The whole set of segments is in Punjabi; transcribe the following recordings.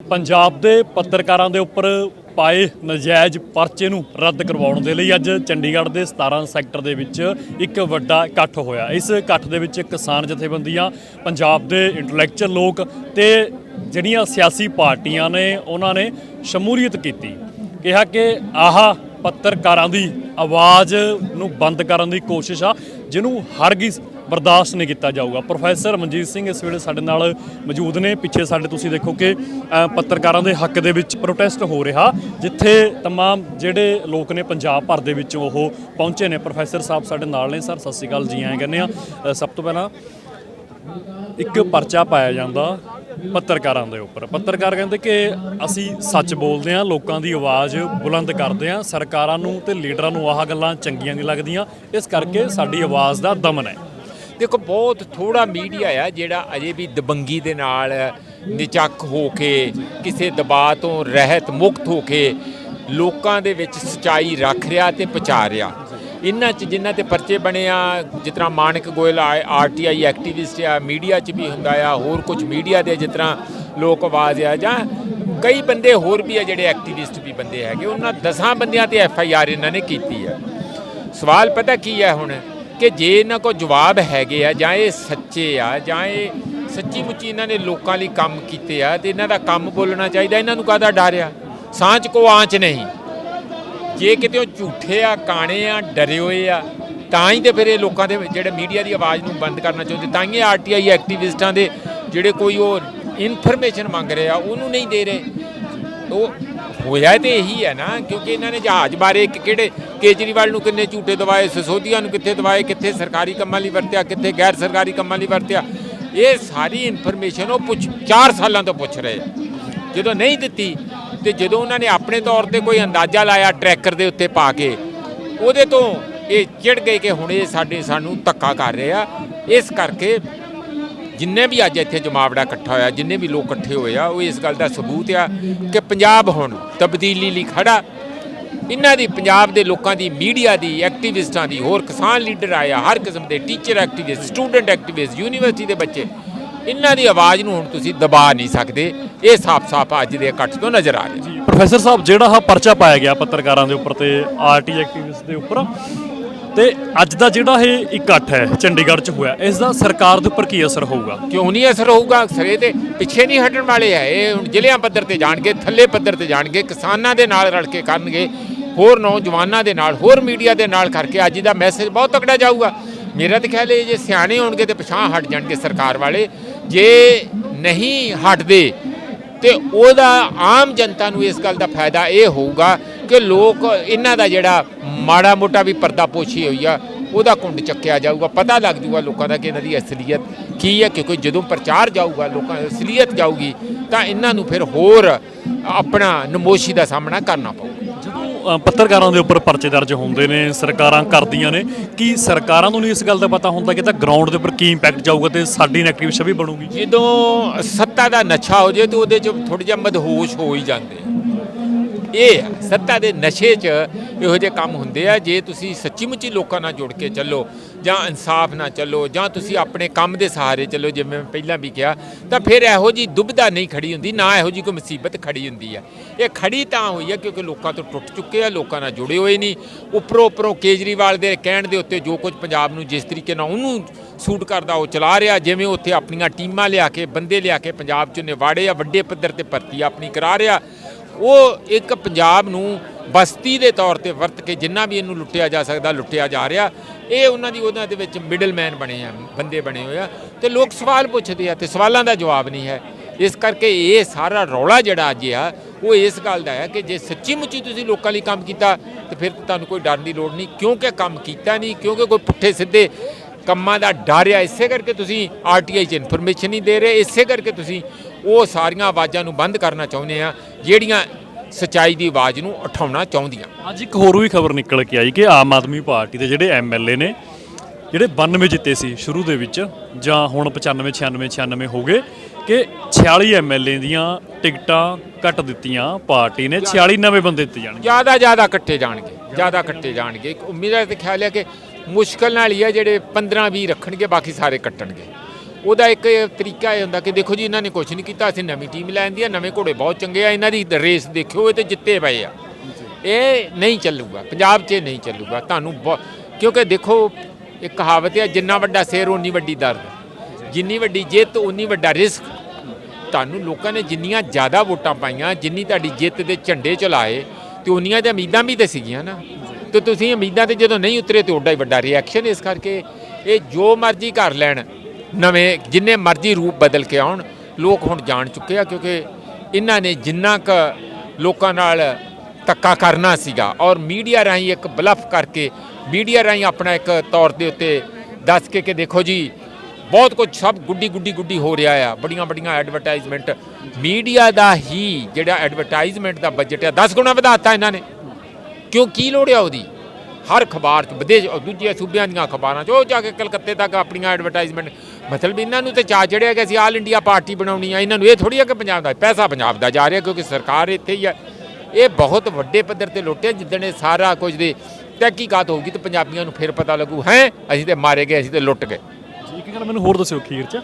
ਪੰਜਾਬ ਦੇ ਪੱਤਰਕਾਰਾਂ ਦੇ ਉੱਪਰ ਪਾਏ ਨਜਾਇਜ਼ ਪਰਚੇ ਨੂੰ ਰੱਦ ਕਰਵਾਉਣ ਦੇ ਲਈ ਅੱਜ ਚੰਡੀਗੜ੍ਹ ਦੇ 17 ਸੈਕਟਰ ਦੇ ਵਿੱਚ ਇੱਕ ਵੱਡਾ ਇਕੱਠ ਹੋਇਆ। ਇਸ ਇਕੱਠ ਦੇ ਵਿੱਚ ਕਿਸਾਨ ਜਥੇਬੰਦੀਆਂ, ਪੰਜਾਬ ਦੇ ਇੰਟੈਲੈਕਚੁਅਲ ਲੋਕ ਤੇ ਜਿਹੜੀਆਂ ਸਿਆਸੀ ਪਾਰਟੀਆਂ ਨੇ, ਉਹਨਾਂ ਨੇ ਸ਼ਮੂਲੀਅਤ ਕੀਤੀ। ਕਿਹਾ ਕਿ ਆਹ ਪੱਤਰਕਾਰਾਂ ਦੀ ਆਵਾਜ਼ ਨੂੰ ਬੰਦ ਕਰਨ ਦੀ ਕੋਸ਼ਿਸ਼ ਆ, ਜਿਹਨੂੰ ਹਰਗਿਜ਼ ਬਰਦਾਸ਼ਤ ਨਹੀਂ ਕੀਤਾ ਜਾਊਗਾ ਪ੍ਰੋਫੈਸਰ ਮਨਜੀਤ ਸਿੰਘ ਇਸ ਵੇਲੇ ਸਾਡੇ ਨਾਲ ਮੌਜੂਦ ਨੇ ਪਿੱਛੇ ਸਾਡੇ ਤੁਸੀਂ ਦੇਖੋ ਕਿ ਅ, ਪੱਤਰਕਾਰਾਂ ਦੇ ਹੱਕ ਦੇ ਵਿੱਚ ਪ੍ਰੋਟੈਸਟ ਹੋ ਰਿਹਾ ਜਿੱਥੇ तमाम ਜਿਹੜੇ ਲੋਕ ਨੇ ਪੰਜਾਬ ਭਰ ਦੇ ਵਿੱਚ ਉਹ ਪਹੁੰਚੇ ਨੇ ਪ੍ਰੋਫੈਸਰ ਸਾਹਿਬ ਸਾਡੇ ਨਾਲ ਨੇ ਸਰ ਸਤਿ ਸ਼੍ਰੀ ਅਕਾਲ ਜੀ ਆਏ ਕਹਿੰਦੇ ਆ ਅ, ਸਭ ਤੋਂ ਪਹਿਲਾਂ ਇੱਕ ਪਰਚਾ ਪਾਇਆ ਜਾਂਦਾ ਪੱਤਰਕਾਰਾਂ ਦੇ ਉੱਪਰ ਪੱਤਰਕਾਰ ਕਹਿੰਦੇ ਕਿ ਅਸੀਂ ਸੱਚ ਬੋਲਦੇ ਹਾਂ ਲੋਕਾਂ ਦੀ ਆਵਾਜ਼ ਬੁਲੰਦ ਕਰਦੇ ਹਾਂ ਸਰਕਾਰਾਂ ਨੂੰ ਤੇ ਲੀਡਰਾਂ ਨੂੰ ਆਹ ਗੱਲਾਂ ਚੰਗੀਆਂ ਨਹੀਂ ਲੱਗਦੀਆਂ ਇਸ ਕਰਕੇ ਸਾਡੀ ਆਵਾਜ਼ ਦਾ ਦਮਨ ਹੈ ਦੇਖੋ, ਬਹੁਤ ਥੋੜਾ ਮੀਡੀਆ ਆ ਜਿਹੜਾ ਅਜੇ ਵੀ ਦਬੰਗੀ ਦੇ ਨਾਲ ਨਿਚੱਕ ਹੋ ਕੇ, ਕਿਸੇ ਦਬਾਅ ਤੋਂ ਰਹਿਤ ਮੁਕਤ ਹੋ ਕੇ ਲੋਕਾਂ ਦੇ ਵਿੱਚ ਸਚਾਈ ਰੱਖ ਰਿਹਾ ਤੇ ਪਹੁੰਚਾ ਰਿਹਾ। ਇਹਨਾਂ ਚ ਜਿਨ੍ਹਾਂ ਤੇ ਪਰਚੇ ਬਣੇ ਆ, ਜਿਸ ਤਰ੍ਹਾਂ ਮਾਨਕ ਗੋਇਲ ਆਰਟੀਆਈ ਐਕਟਿਵਿਸਟ ਆ, ਮੀਡੀਆ ਚ ਵੀ ਹੁੰਦਾ ਆ, ਹੋਰ ਕੁਝ ਮੀਡੀਆ ਦੇ ਜਿਸ ਤਰ੍ਹਾਂ ਲੋਕ ਆਵਾਜ਼ ਆ, ਜਾਂ ਕਈ ਬੰਦੇ ਹੋਰ ਵੀ ਆ ਜਿਹੜੇ ਐਕਟਿਵਿਸਟ ਵੀ ਬੰਦੇ ਹੈਗੇ, ਉਹਨਾਂ ਦਸਾਂ ਬੰਦਿਆਂ ਤੇ ਐਫ ਆਈ ਆਰ ਇਹਨਾਂ ਨੇ ਕੀਤੀ ਆ। ਸਵਾਲ ਪਤਾ ਕੀ ਹੈ ਹੁਣ? ਕਿ ਜੇ ਇਹਨਾਂ ਕੋਲ ਜਵਾਬ ਹੈਗੇ ਆ, ਜਾਂ ਇਹ ਸੱਚੇ ਆ, ਜਾਂ ਇਹ ਸੱਚੀ ਮੁੱਚੀ ਇਹਨਾਂ ਨੇ ਲੋਕਾਂ ਲਈ ਕੰਮ ਕੀਤੇ ਆ, ਤੇ ਇਹਨਾਂ ਦਾ ਕੰਮ ਬੋਲਣਾ ਚਾਹੀਦਾ, ਇਹਨਾਂ ਨੂੰ ਕਾਹਦਾ ਡਰ ਆ? ਸਾਂਝ ਕੋ ਆਂਚ ਨਹੀਂ। ਜੇ ਕਿਤੇ ਉਹ ਝੂਠੇ ਆ, ਕਾਣੇ ਆ, ਡਰੇ ਹੋਏ ਆ, ਤਾਂ ਹੀ ਤੇ ਫਿਰ ਇਹ ਲੋਕਾਂ ਦੇ ਜਿਹੜੇ ਮੀਡੀਆ ਦੀ ਆਵਾਜ਼ ਨੂੰ ਬੰਦ ਕਰਨਾ ਚਾਹੁੰਦੇ, ਤਾਂ ਹੀ ਆਰਟੀਆਈ ਐਕਟਿਵਿਸਟਾਂ ਦੇ ਜਿਹੜੇ ਕੋਈ ਉਹ ਇਨਫੋਰਮੇਸ਼ਨ ਮੰਗ ਰਹੇ ਆ, ਉਹਨੂੰ ਨਹੀਂ ਦੇ ਰਹੇ। ਉਹ ਹੋਇਆ ਤੇ ਇਹੀ ਹੈ ਨਾ, ਕਿਉਂਕਿ ਇਹਨਾਂ ਨੇ ਜਹਾਜ਼ ਬਾਰੇ ਕਿ- ਕਿਹੜੇ ਕੇਜਰੀਵਾਲ ਨੂੰ ਕਿੰਨੇ ਝੂਠੇ ਦਵਾਏ ਸਸੋਦੀਆ ਨੂੰ ਕਿੱਥੇ ਦਵਾਏ ਕਿੱਥੇ ਸਰਕਾਰੀ ਕੰਮਾਂ ਲਈ ਵਰਤਿਆ, ਕਿੱਥੇ ਗੈਰ ਸਰਕਾਰੀ ਕੰਮਾਂ ਲਈ ਵਰਤਿਆ। ਇਹ ਸਾਰੀ ਇਨਫੋਰਮੇਸ਼ਨ ਉਹ ਪੁੱਛ 4 ਸਾਲਾਂ ਤੋਂ ਪੁੱਛ ਰਹੇ ਜਦੋਂ ਨਹੀਂ ਦਿੱਤੀ, ਤੇ ਜਦੋਂ ਉਹਨਾਂ ਨੇ ਆਪਣੇ ਤੌਰ ਤੇ ਕੋਈ ਅੰਦਾਜ਼ਾ ਲਾਇਆ ਟਰੈਕਰ ਦੇ ਉੱਤੇ ਪਾ ਕੇ, ਉਹਦੇ ਤੋਂ ਇਹ ਚਿੜ ਗਏ ਕਿ ਹੁਣ ਇਹ ਸਾਡੇ, ਸਾਨੂੰ ਧੱਕਾ ਕਰ ਰਹੇ ਆ। ਇਸ ਕਰਕੇ ਜਿੰਨੇ ਵੀ ਅੱਜ ਇੱਥੇ ਜਮਾਵੜਾ ਇਕੱਠਾ ਹੋਇਆ, ਜਿੰਨੇ ਵੀ ਲੋਕ ਇਕੱਠੇ ਹੋਏ ਆ, ਉਹ ਇਸ ਗੱਲ ਦਾ ਸਬੂਤ ਆ ਕਿ ਪੰਜਾਬ ਹੁਣ ਤਬਦੀਲੀ ਲਈ ਖੜਾ। ਇਹਨਾਂ ਦੀ, ਪੰਜਾਬ ਦੇ ਲੋਕਾਂ ਦੀ, ਮੀਡੀਆ ਦੀ, ਐਕਟਿਵਿਸਟਾਂ ਦੀ, ਹੋਰ ਕਿਸਾਨ ਲੀਡਰ ਆਏ ਆ, ਹਰ ਕਿਸਮ ਦੇ teacher activist, student activist, university ਦੇ ਬੱਚੇ, ਇਹਨਾਂ ਦੀ ਆਵਾਜ਼ ਨੂੰ ਹੁਣ ਤੁਸੀਂ ਦਬਾ ਨਹੀਂ ਸਕਦੇ। ਇਹ ਸਾਫ਼-ਸਾਫ਼ ਅੱਜ ਦੇ ਇਕੱਠ ਤੋਂ ਨਜ਼ਰ ਆ ਰਿਹਾ ਪ੍ਰੋਫੈਸਰ ਸਾਹਿਬ, ਜਿਹੜਾ ਆਹ ਪਰਚਾ ਪਾਇਆ ਗਿਆ ਪੱਤਰਕਾਰਾਂ ਦੇ ਉੱਪਰ ਤੇ ਆਰਟੀ ਐਕਟਿਵਿਸਟ ਦੇ ਉੱਪਰ ਤੇ ਅੱਜ ਦਾ ਜਿਹੜਾ ਇਹ ਇਕੱਠ ਹੈ, ਚੰਡੀਗੜ੍ਹ 'ਚ ਹੋਇਆ, ਇਸ ਦਾ ਸਰਕਾਰ ਦੇ ਉੱਪਰ ਕੀ ਅਸਰ ਹੋਊਗਾ? ਕਿਉਂ ਨਹੀਂ ਅਸਰ ਹੋਊਗਾ? ਸਰੇ ਤੇ ਪਿੱਛੇ ਨਹੀਂ ਹਟਣ ਵਾਲੇ ਆ, ਇਹ ਹੁਣ ਜ਼ਿਲ੍ਹਿਆਂ ਪੱਧਰ ਤੇ ਜਾਣਗੇ, ਥੱਲੇ ਪੱਧਰ ਤੇ ਜਾਣਗੇ, ਕਿਸਾਨਾਂ ਦੇ ਨਾਲ ਰਲ ਕੇ ਕਰਨਗੇ, ਹੋਰ ਨੌਜਵਾਨਾਂ ਦੇ ਨਾਲ, ਹੋਰ ਮੀਡੀਆ ਦੇ ਨਾਲ ਕਰਕੇ ਅੱਜ ਦਾ ਮੈਸੇਜ ਬਹੁਤ ਤਕੜਾ ਜਾਊਗਾ। ਮੇਰਾ ਤਾਂ ਖਿਆਲ ਹੈ, ਜੇ ਸਿਆਣੇ ਹੋਣਗੇ ਤੇ ਪਛਾਣ ਹਟ ਜਾਣਗੇ ਸਰਕਾਰ ਵਾਲੇ, ਜੇ ਨਹੀਂ ਹਟਦੇ ਤੇ ਉਹਦਾ ਆਮ ਜਨਤਾ ਨੂੰ ਇਸ ਗੱਲ ਦਾ ਫਾਇਦਾ ਇਹ ਹੋਊਗਾ ਕਿ ਲੋਕ ਇਹਨਾਂ ਦਾ ਜਿਹੜਾ ਮਾੜਾ ਮੋਟਾ ਵੀ ਪਰਦਾ ਪੋਛੀ ਹੋਈ ਆ, ਉਹਦਾ ਕੁੰਡ ਚੱਕਿਆ ਜਾਊਗਾ। ਪਤਾ ਲੱਗ ਜੂਗਾ ਲੋਕਾਂ ਦਾ ਕਿ ਇਹਨਾਂ ਦੀ ਅਸਲੀਅਤ ਕੀ ਹੈ ਕਿਉਂਕਿ ਜਦੋਂ ਪ੍ਰਚਾਰ ਜਾਊਗਾ, ਲੋਕਾਂ ਦੀ ਅਸਲੀਅਤ ਜਾਊਗੀ, ਤਾਂ ਇਹਨਾਂ ਨੂੰ ਫਿਰ ਹੋਰ ਆਪਣਾ ਨਮੋਸ਼ੀ ਦਾ ਸਾਹਮਣਾ ਕਰਨਾ ਪਊਗਾ। ਅ, ਪੱਤਰਕਾਰਾਂ ਦੇ ਉੱਪਰ ਪਰਚੇ ਦਰਜ ਹੁੰਦੇ ਨੇ ਸਰਕਾਰਾਂ ਕਰਦੀਆਂ ਨੇ। ਕੀ ਸਰਕਾਰਾਂ ਨੂੰ ਨਹੀਂ ਇਸ ਗੱਲ ਦਾ ਪਤਾ ਹੁੰਦਾ ਕਿ ਤਾਂ ਗਰਾਊਂਡ ਦੇ ਉੱਪਰ ਕੀ ਇੰਪੈਕਟ ਜਾਊਗਾ ਤੇ ਸਾਡੀ ਨੈਗੇਟਿਵ ਛਵੀ ਬਣੂਗੀ? ਜਦੋਂ ਸੱਤਾ ਦਾ ਨਸ਼ਾ ਹੋ ਜੇ ਤੇ ਉਹਦੇ ਚ ਥੋੜਾ ਜਿਹਾ ਮਦਹੋਸ਼ ਹੋ ਹੀ ਜਾਂਦੇ। ਇਹ ਸੱਤਾ ਦੇ ਨਸ਼ੇ 'ਚ ਇਹੋ ਜਿਹੇ ਕੰਮ ਹੁੰਦੇ ਆ, ਜੇ ਤੁਸੀਂ ਸੱਚੀ ਮੁੱਚੀ ਲੋਕਾਂ ਨਾਲ ਜੁੜ ਕੇ ਚੱਲੋ, ਜਾਂ ਇਨਸਾਫ ਨਾਲ ਚੱਲੋ, ਜਾਂ ਤੁਸੀਂ ਆਪਣੇ ਕੰਮ ਦੇ ਸਹਾਰੇ ਚੱਲੋ, ਜਿਵੇਂ ਮੈਂ ਪਹਿਲਾਂ ਵੀ ਕਿਹਾ, ਤਾਂ ਫਿਰ ਇਹੋ ਜੀ ਦੁਬਿਧਾ ਨਹੀਂ ਖੜੀ ਹੁੰਦੀ, ਨਾ ਇਹੋ ਜੀ ਕੋਈ ਮੁਸੀਬਤ ਖੜੀ ਹੁੰਦੀ ਆ। ਇਹ ਖੜੀ ਤਾਂ ਹੋਈ ਆ ਕਿਉਂਕਿ ਲੋਕਾਂ ਤੋਂ ਟੁੱਟ ਚੁੱਕੇ ਆ, ਲੋਕਾਂ ਨਾਲ ਜੁੜੇ ਹੋਏ ਨਹੀਂ। ਉੱਪਰੋਂ ਉੱਪਰੋਂ ਕੇਜਰੀਵਾਲ ਦੇ ਕਹਿਣ ਦੇ ਉੱਤੇ ਜੋ ਕੁਝ ਪੰਜਾਬ ਨੂੰ ਜਿਸ ਤਰੀਕੇ ਨਾਲ ਉਹਨੂੰ ਸੂਟ ਕਰਦਾ, ਉਹ ਚਲਾ ਰਿਹਾ, ਜਿਵੇਂ ਉੱਥੇ ਆਪਣੀਆਂ ਟੀਮਾਂ ਲਿਆ ਕੇ, ਬੰਦੇ ਲਿਆ ਕੇ ਪੰਜਾਬ 'ਚ ਨਿਵਾੜੇ ਆ, ਵੱਡੇ ਪੱਧਰ ਤੇ ਭਰਤੀ ਆਪਣੀ ਕਰਾ ਰਿਹਾ ਉਹ ਇੱਕ ਪੰਜਾਬ ਨੂੰ ਬਸਤੀ ਦੇ ਤੌਰ ਤੇ ਵਰਤ ਕੇ ਜਿੰਨਾ ਵੀ ਇਹਨੂੰ ਲੁੱਟਿਆ ਜਾ ਸਕਦਾ, ਲੁੱਟਿਆ ਜਾ ਰਿਹਾ, ਇਹ ਉਹਨਾਂ ਦੀ ਉਹਨਾਂ ਦੇ ਵਿੱਚ ਮਿਡਲਮੈਨ ਬਣੇ ਆ, ਬੰਦੇ ਬਣੇ ਹੋਏ ਆ ਤੇ ਲੋਕ ਸਵਾਲ ਪੁੱਛਦੇ ਆ ਤੇ ਸਵਾਲਾਂ ਦਾ ਜਵਾਬ ਨਹੀਂ ਹੈ। ਇਸ ਕਰਕੇ ਇਹ ਸਾਰਾ ਰੌਲਾ ਜਿਹੜਾ ਅੱਜ ਆ, ਉਹ ਇਸ ਗੱਲ ਦਾ ਹੈ ਕਿ ਜੇ ਸੱਚੀ ਮੁੱਚੀ ਤੁਸੀਂ ਲੋਕਾਂ ਲਈ ਕੰਮ ਕੀਤਾ, ਤੇ ਫਿਰ ਤੁਹਾਨੂੰ ਕੋਈ ਡਰਨ ਦੀ ਲੋੜ ਨਹੀਂ, ਕਿਉਂਕਿ ਕੰਮ ਕੀਤਾ ਨਹੀਂ, ਕਿਉਂਕਿ ਕੋਈ ਪੁੱਠੇ ਸਿੱਧੇ ਕੰਮਾਂ ਦਾ ਡਰ ਆ ਇਸੇ ਕਰਕੇ ਤੁਸੀਂ ਆਰਟੀਆਈ 'ਚ ਇਨਫੋਰਮੇਸ਼ਨ ਨਹੀਂ ਦੇ ਰਹੇ ਇਸੇ ਕਰਕੇ ਤੁਸੀਂ ਉਹ ਸਾਰੀਆਂ ਆਵਾਜ਼ਾਂ ਨੂੰ ਬੰਦ ਕਰਨਾ ਚਾਹੁੰਦੇ ਆ ਜਿਹੜੀਆਂ ਸਚਾਈ ਦੀ ਆਵਾਜ਼ ਨੂੰ ਉਠਾਉਣਾ ਚਾਹੁੰਦੀਆਂ। ਅੱਜ ਇੱਕ ਹੋਰ ਵੀ ਖਬਰ ਨਿਕਲ ਕੇ ਆਈ ਕਿ ਆਮ ਆਦਮੀ ਪਾਰਟੀ ਦੇ ਜਿਹੜੇ ਐਮਐਲਏ ਨੇ ਜਿਹੜੇ 92 ਜਿੱਤੇ ਸੀ ਸ਼ੁਰੂ ਦੇ ਵਿੱਚ ਜਾਂ ਹੁਣ 95 96 96 ਹੋ ਗਏ ਕਿ 46 ਐਮਐਲਏ ਦੀਆਂ ਟਿਕਟਾਂ ਕੱਟ ਦਿੱਤੀਆਂ ਪਾਰਟੀ ਨੇ 46 ਨਵੇਂ ਬੰਦੇ ਦਿੱਤੇ ਜਾਣਗੇ। ਜ਼ਿਆਦਾ ਜ਼ਿਆਦਾ ਕੱਟੇ ਜਾਣਗੇ ਜ਼ਿਆਦਾ ਕੱਟੇ ਜਾਣਗੇ। ਇੱਕ ਉਮੀਦ ਹੈ ਤੇ ਖਿਆਲ ਹੈ ਕਿ ਮੁਸ਼ਕਲ ਨਾਲ ਹੀ ਆ, ਜਿਹੜੇ 15 20 ਰੱਖਣਗੇ, ਬਾਕੀ ਸਾਰੇ ਕੱਟਣਗੇ। ਉਹਦਾ ਇੱਕ ਤਰੀਕਾ ਇਹ ਹੁੰਦਾ ਕਿ ਦੇਖੋ ਜੀ, ਇਹਨਾਂ ਨੇ ਕੁਝ ਨਹੀਂ ਕੀਤਾ, ਅਸੀਂ ਨਵੀਂ ਟੀਮ ਲੈ ਆਂਦੀ ਆ, ਨਵੇਂ ਘੋੜੇ ਬਹੁਤ ਚੰਗੇ ਆ, ਇਹਨਾਂ ਦੀ ਰੇਸ ਦੇਖਿਓ, ਇਹ ਤੇ ਜਿੱਤੇ ਪਏ ਆ। ਇਹ ਨਹੀਂ ਚੱਲੂਗਾ, ਪੰਜਾਬ 'ਚ ਇਹ ਨਹੀਂ ਚੱਲੂਗਾ, ਤੁਹਾਨੂੰ ਬਹੁ- ਕਿਉਂਕਿ ਦੇਖੋ ਇੱਕ ਕਹਾਵਤ ਹੈ ਜਿੰਨਾ ਵੱਡਾ ਸਿਰ ਉਨੀ ਵੱਡੀ ਦਰਦ। ਜਿੰਨੀ ਵੱਡੀ ਜਿੱਤ ਉਨੀ ਵੱਡਾ ਰਿਸਕ। ਤੁਹਾਨੂੰ ਲੋਕਾਂ ਨੇ ਜਿੰਨੀਆਂ ਜ਼ਿਆਦਾ ਵੋਟਾਂ ਪਾਈਆਂ, ਜਿੰਨੀ ਤੁਹਾਡੀ ਜਿੱਤ ਦੇ ਝੰਡੇ ਚਲਾਏ, ਤੇ ਉਨੀਆਂ ਤੇ ਉਮੀਦਾਂ ਵੀ ਤੇ ਸੀਗੀਆਂ ਨਾ। ਤੇ ਤੁਸੀਂ ਉਮੀਦਾਂ ਤੇ ਜਦੋਂ ਨਹੀਂ ਉਤਰੇ ਤੇ ਓਡਾ ਹੀ ਵੱਡਾ ਰਿਐਕਸ਼ਨ ਇਸ ਕਰਕੇ ਇਹ ਜੋ ਮਰਜ਼ੀ ਕਰ ਲੈਣ, ਨਵੇਂ ਜਿੰਨੇ ਮਰਜ਼ੀ ਰੂਪ ਬਦਲ ਕੇ ਆਉਣ, ਲੋਕ ਹੁਣ ਜਾਣ ਚੁੱਕੇ ਆ ਕਿਉਂਕਿ ਇਹਨਾਂ ਨੇ ਜਿੰਨਾ ਕ ਲੋਕਾਂ ਨਾਲ ਧੱਕਾ ਕਰਨਾ ਸੀਗਾ ਔਰ ਮੀਡੀਆ ਰਾਹੀਂ ਇੱਕ ਬਲਫ ਕਰਕੇ, ਮੀਡੀਆ ਰਾਹੀਂ ਆਪਣਾ ਇੱਕ ਤੌਰ ਦੇ ਉੱਤੇ ਦੱਸ ਕੇ ਕਿ ਦੇਖੋ ਜੀ, ਬਹੁਤ ਕੁਝ ਸਭ ਗੁੱਡੀ ਗੁੱਡੀ ਗੁੱਡੀ ਹੋ ਰਿਹਾ ਆ, ਬੜੀਆਂ ਬੜੀਆਂ ਐਡਵਰਟਾਈਜ਼ਮੈਂਟ ਮੀਡੀਆ ਦਾ ਹੀ ਜਿਹੜਾ ਐਡਵਰਟਾਈਜ਼ਮੈਂਟ ਦਾ ਬਜਟ ਆ 10 ਗੁਣਾ ਵਧਾਤਾ ਇਹਨਾਂ ਨੇ। ਕਿਉਂ ਕੀ ਲੋੜ ਆ ਉਹਦੀ? ਹਰ ਅਖਬਾਰ ਚ, ਵਿਦੇਸ਼ ਔਰ ਦੂਜੇ ਸੂਬਿਆਂ ਦੀਆਂ ਅਖਬਾਰਾਂ ਚ, ਉਹ ਜਾ ਕੇ ਕਲਕੱਤੇ ਤੱਕ ਆਪਣੀਆਂ ਐਡਵਰਟਾਈਜ਼ਮੈਂਟ ਮਤਲਬ ਇਹਨਾਂ ਨੂੰ ਤੇ ਚਾਹ ਚੜਿਆ ਕਿ ਅਸੀਂ ਆਲ ਇੰਡੀਆ ਪਾਰਟੀ ਬਣਾਉਣੀ ਆ, ਇਹਨਾਂ ਨੂੰ ਇਹ ਥੋੜੀ ਆ ਕਿ ਪੰਜਾਬ ਦਾ, ਪੈਸਾ ਪੰਜਾਬ ਦਾ ਜਾ ਰਿਹਾ ਕਿਉਂਕਿ ਸਰਕਾਰ ਇੱਥੇ ਹੀ ਆ। ਇਹ ਬਹੁਤ ਵੱਡੇ ਪੱਧਰ ਤੇ ਲੁੱਟਿਆ ਜਿੱਦਣ ਇਹ ਸਾਰਾ ਕੁਝ ਦੇ ਤਹਿਕੀਕਾਤ ਹੋਊਗੀ ਤੇ ਪੰਜਾਬੀਆਂ ਨੂੰ ਫਿਰ ਪਤਾ ਲੱਗੂ, ਹੈ, ਅਸੀਂ ਤੇ ਮਾਰੇ ਗਏ, ਅਸੀਂ ਤੇ ਲੁੱਟ ਗਏ। ਜੀ, ਇੱਕ ਗੱਲ ਮੈਨੂੰ ਹੋਰ ਦੱਸਿਓ ਖੀਰ 'ਚ।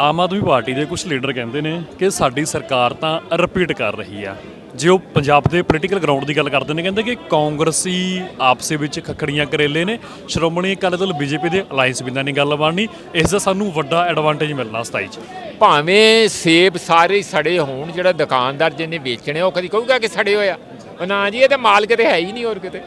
ਆਮ ਆਦਮੀ ਪਾਰਟੀ ਦੇ ਕੁਝ ਲੀਡਰ ਕਹਿੰਦੇ ਨੇ ਕਿ ਸਾਡੀ ਸਰਕਾਰ ਤਾਂ ਰਿਪੀਟ ਕਰ ਰਹੀ ਆ। ਜੇ ਉਹ ਪੰਜਾਬ ਦੇ ਪੋਲੀਟੀਕਲ ਗਰਾਊਂਡ ਦੀ ਗੱਲ ਕਰਦੇ ਨੇ, ਕਹਿੰਦੇ ਕਿ ਕਾਂਗਰਸੀ ਆਪਸੇ ਵਿੱਚ ਖਖੜੀਆਂ ਕਰੇਲੇ ਨੇ। ਸ਼੍ਰੋਮਣੀ ਅਕਾਲੀ ਦਲ ਬੀਜੇਪੀ ਦੇ ਅਲਾਈਅੰਸ ਬਿੰਦਾ ਨਹੀਂ ਗੱਲ ਬਣਨੀ ਇਸ ਦਾ ਸਾਨੂੰ ਵੱਡਾ ਐਡਵਾਂਟੇਜ ਮਿਲਣਾ 27 ਚ। ਭਾਵੇਂ ਸੇਬ ਸਾਰੇ ਸੜੇ ਹੋਣ, ਜਿਹੜਾ ਦੁਕਾਨਦਾਰ ਜਿਹਨੇ ਵੇਚਣੇ, ਉਹ ਕਦੀ ਕਹੂਗਾ ਕਿ ਸੜੇ ਹੋਇਆ ਉਹ ਨਾ ਜੀ, ਇਹ ਤਾਂ ਮਾਲ ਕਿਤੇ ਹੈ ਹੀ ਨਹੀਂ ਹੋਰ ਕਿਤੇ।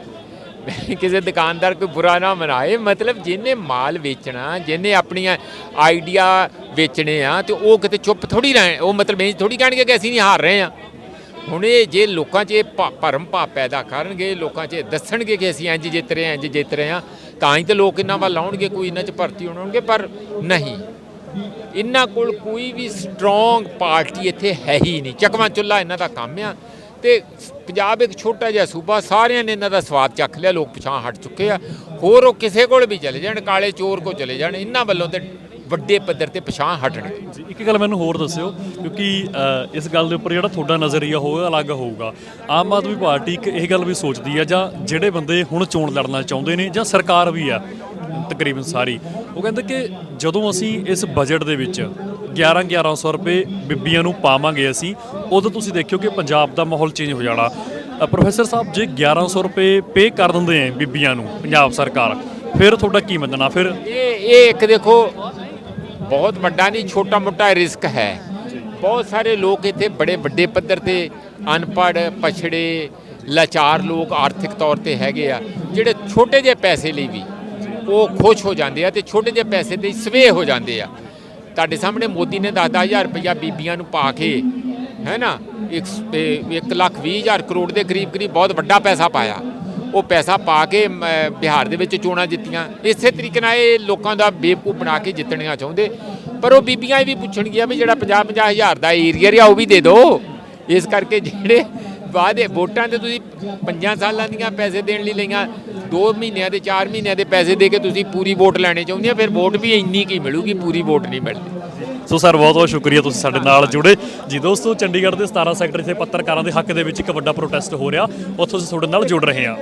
ਕਿਸੇ ਦੁਕਾਨਦਾਰ ਕੋਈ ਬੁਰਾ ਨਾ ਮਨਾਏ, ਮਤਲਬ ਜਿਹਨੇ ਮਾਲ ਵੇਚਣਾ, ਜਿਹਨੇ ਆਪਣੀਆਂ ਆਈਡੀਆ ਵੇਚਣੇ ਆ, ਤੇ ਉਹ ਕਿਤੇ ਚੁੱਪ ਥੋੜੀ ਰਹਿ, ਉਹ ਮਤਲਬ ਇਹ ਥੋੜੀ ਕਹਿਣਗੇ ਕਿ ਅਸੀਂ ਨਹੀਂ ਹਾਰ ਰਹੇ ਆ। ਹੁਣ ਇਹ ਜੇ ਲੋਕਾਂ 'ਚ ਇਹ ਭਾ- ਭਰਮ ਭਾਵ ਪੈਦਾ ਕਰਨਗੇ, ਲੋਕਾਂ 'ਚ ਇਹ ਦੱਸਣਗੇ ਕਿ ਅਸੀਂ ਇੰਜ ਜਿੱਤ ਰਹੇ ਹਾਂ ਇੰਜ ਜਿੱਤ ਰਹੇ ਹਾਂ, ਤਾਂ ਹੀ ਤੇ ਲੋਕ ਇਹਨਾਂ ਵੱਲ ਆਉਣਗੇ, ਕੋਈ ਇਹਨਾਂ 'ਚ ਭਰਤੀ ਹੋਣਗੇ ਪਰ ਨਹੀਂ। ਇਹਨਾਂ ਕੋਲ ਕੋਈ ਵੀ ਸਟਰੋਂਗ ਪਾਰਟੀ ਇੱਥੇ ਹੈ ਹੀ ਨਹੀਂ। ਚੱਕਵਾਂ ਚੁੱਲਾ ਇਹਨਾਂ ਦਾ ਕੰਮ ਆ ਤੇ ਪੰਜਾਬ ਇੱਕ ਛੋਟਾ ਜਿਹਾ ਸੂਬਾ, ਸਾਰਿਆਂ ਨੇ ਇਹਨਾਂ ਦਾ ਸਵਾਦ ਚੱਖ ਲਿਆ, ਲੋਕ ਪਛਾਣ ਹਟ ਚੁੱਕੇ ਆ। ਹੋਰ ਉਹ ਕਿਸੇ ਕੋਲ ਵੀ ਚਲੇ ਜਾਣ, ਕਾਲੇ ਚੋਰ ਕੋ ਚਲੇ ਜਾਣ, ਇਹਨਾਂ ਵੱਲੋਂ ਤੇ ਵੱਡੇ ਪੱਧਰ ਤੇ ਪਛਾਣ ਹਟਣਗੇ। ਜੀ ਇੱਕ ਗੱਲ ਮੈਨੂੰ ਹੋਰ ਦੱਸਿਓ ਕਿਉਂਕਿ ਇਸ ਗੱਲ ਦੇ ਉੱਪਰ ਜਿਹੜਾ ਤੁਹਾਡਾ ਨਜ਼ਰੀਆ ਹੋਊਗਾ ਅਲੱਗ ਹੋਊਗਾ। ਆਮ ਆਦਮੀ ਪਾਰਟੀ ਇੱਕ ਇਹ ਗੱਲ ਵੀ ਸੋਚਦੀ ਆ ਜਾਂ ਜਿਹੜੇ ਬੰਦੇ ਹੁਣ ਚੋਣ ਲੜਨਾ ਚਾਹੁੰਦੇ ਨੇ ਜਾਂ ਸਰਕਾਰ ਵੀ ਆ ਤਕਰੀਬਨ ਸਾਰੀ। ਉਹ ਕਹਿੰਦੇ ਕਿ ਜਦੋਂ ਅਸੀਂ ਇਸ ਬਜਟ ਦੇ ਵਿੱਚ 11 1100 ਰੁਪਏ ਬੀਬੀਆਂ ਨੂੰ ਪਾਵਾਂਗੇ ਅਸੀਂ ਉਦੋਂ ਤੁਸੀਂ ਦੇਖਿਓ ਕਿ ਪੰਜਾਬ ਦਾ ਮਾਹੌਲ ਚੇਂਜ ਹੋ ਜਾਣਾ। ਪ੍ਰੋਫੈਸਰ ਸਾਹਿਬ ਜੇ 1100 ਰੁਪਏ ਪੇ ਕਰ ਦਿੰਦੇ ਆ ਬੀਬੀਆਂ ਨੂੰ ਪੰਜਾਬ ਸਰਕਾਰ ਫਿਰ ਤੁਹਾਡਾ ਕੀ ਮੰਨਣਾ? ਫਿਰ ਇਹ ਇਹ ਇੱਕ ਦੇਖੋ ਬਹੁਤ ਵੱਡਾ ਨਹੀਂ, ਛੋਟਾ ਮੋਟਾ ਰਿਸਕ ਹੈ। ਬਹੁਤ ਸਾਰੇ ਲੋਕ ਇੱਥੇ ਬੜੇ ਵੱਡੇ ਪੱਧਰ ਤੇ ਅਨਪੜ੍ਹ, ਪਛੜੇ, ਲਾਚਾਰ ਲੋਕ ਆਰਥਿਕ ਤੌਰ ਤੇ ਹੈਗੇ ਆ, ਜਿਹੜੇ ਛੋਟੇ ਜਿਹੇ ਪੈਸੇ ਲਈ ਵੀ ਉਹ ਖੁਸ਼ ਹੋ ਜਾਂਦੇ ਆ ਤੇ ਛੋਟੇ ਜਿਹੇ ਪੈਸੇ ਤੇ ਸਵੇ ਹੋ ਜਾਂਦੇ ਆ। ਤੁਹਾਡੇ ਸਾਹਮਣੇ ਮੋਦੀ ਨੇ 10-10000 ਰੁਪਇਆ ਬੀਬੀਆਂ ਨੂੰ ਪਾ ਕੇ, ਹੈ ਨਾ 1 ਲੱਖ 20 ਹਜ਼ਾਰ ਕਰੋੜ ਦੇ ਕਰੀਬ ਕਰੀਬ ਬਹੁਤ ਵੱਡਾ ਪੈਸਾ ਪਾਇਆ। ਉਹ ਪੈਸਾ ਪਾ ਕੇ ਬਿਹਾਰ ਦੇ ਵਿੱਚ ਚੋਣਾਂ ਜਿੱਤੀਆਂ। ਇਸੇ ਤਰੀਕੇ ਨਾਲ ਇਹ ਲੋਕਾਂ ਦਾ ਬੇਵਕੂਫ ਬਣਾ ਕੇ ਜਿੱਤਣੀਆਂ ਚਾਹੁੰਦੇ। ਪਰ ਉਹ ਬੀਬੀਆਂ ਇਹ ਵੀ ਪੁੱਛਣਗੀਆਂ ਵੀ ਜਿਹੜਾ 50 50 ਹਜ਼ਾਰ ਦਾ ਏਰੀਆ ਰਿਆ ਉਹ ਵੀ ਦੇ ਦਿਓ ਇਸ ਕਰਕੇ ਜਿਹੜੇ ਵਾਅਦੇ ਵੋਟਾਂ ਤੇ ਤੁਸੀਂ ਪੰਜਾਂ ਸਾਲਾਂ ਦੀਆਂ ਪੈਸੇ ਦੇਣ ਲਈ ਲਈਆਂ 2 ਮਹੀਨਿਆਂ ਦੇ 4 ਮਹੀਨਿਆਂ ਦੇ ਪੈਸੇ ਦੇ ਕੇ ਤੁਸੀਂ ਪੂਰੀ ਵੋਟ ਲੈਣੇ ਚਾਹੁੰਦੇ ਆ ਫਿਰ ਵੋਟ ਵੀ ਇੰਨੀ ਕੀ ਮਿਲੂਗੀ, ਪੂਰੀ ਵੋਟ ਨਹੀਂ ਮਿਲਦੀ। ਸੋ ਸਰ, ਬਹੁਤ ਬਹੁਤ ਸ਼ੁਕਰੀਆ ਤੁਸੀਂ ਸਾਡੇ ਨਾਲ ਜੁੜੇ। ਜੀ ਦੋਸਤੋ, ਚੰਡੀਗੜ੍ਹ ਦੇ 17 ਸੈਕਟਰ 'ਚ ਪੱਤਰਕਾਰਾਂ ਦੇ ਹੱਕ ਦੇ ਵਿੱਚ ਇੱਕ ਵੱਡਾ ਪ੍ਰੋਟੈਸਟ ਹੋ ਰਿਹਾ। ਉੱਥੋਂ ਅਸੀਂ ਤੁਹਾਡੇ ਨਾਲ ਜੁੜ ਰਹੇ ਹਾਂ।